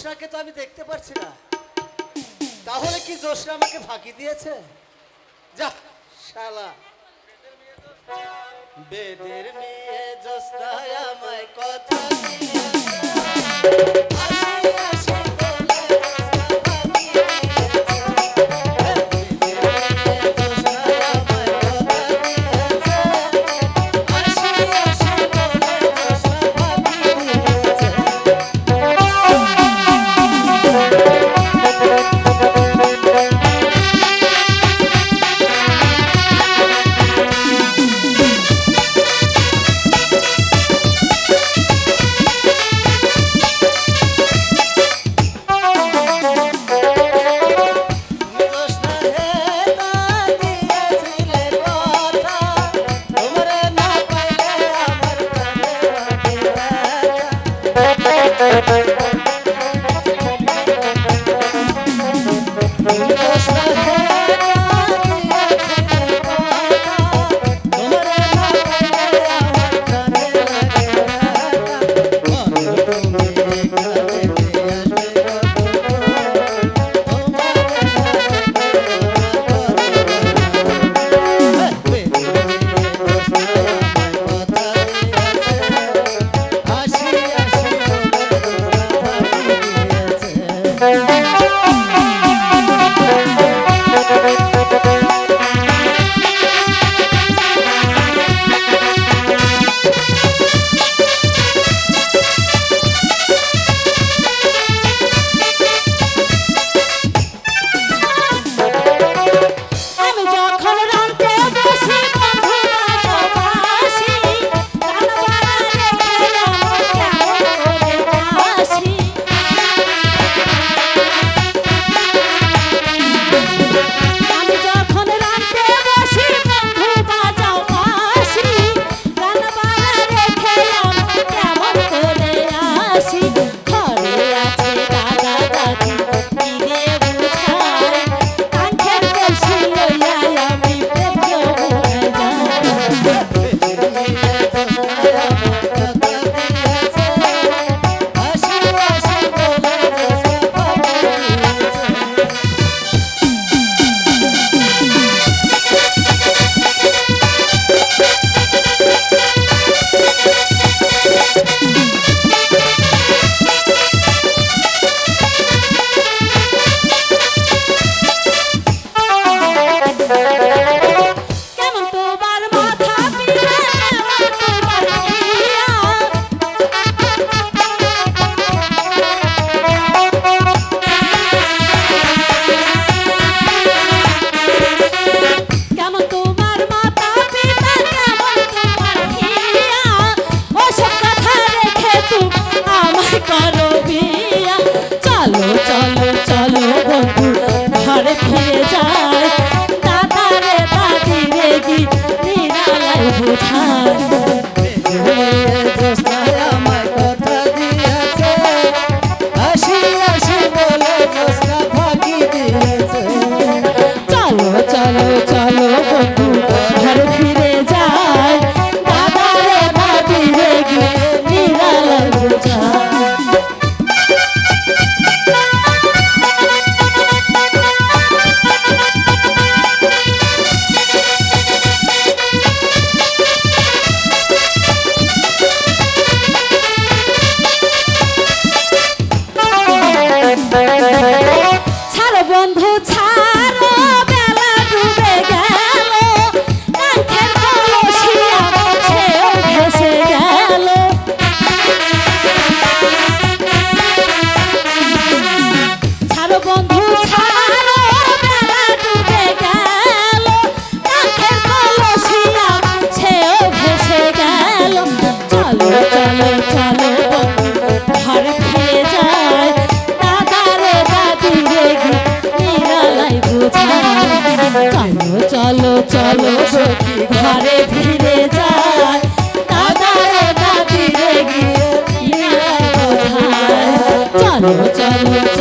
জোসনাকে তো আমি দেখতে পারছি না। তাহলে কি জোসনা আমাকে ফাঁকি দিয়েছে? যা, শালা। বেদের মেয়ে জোসনা আমায় কথা দিয়েছে। বন্ধু, ছাড়ো, বেলা ডুবে গেল। কাঠের কলসিয়া বসেও ভেসে গেল। ছাড়ো বন্ধু, ছাড়ো, বেলা ডুবে গেল। কাঠের কলসিয়া বসেও ভেসে গেল। চলো চলো চলো সখী ঘরে ফিরে যায় দাদার দাদিরে গিয়ে চলো চলো।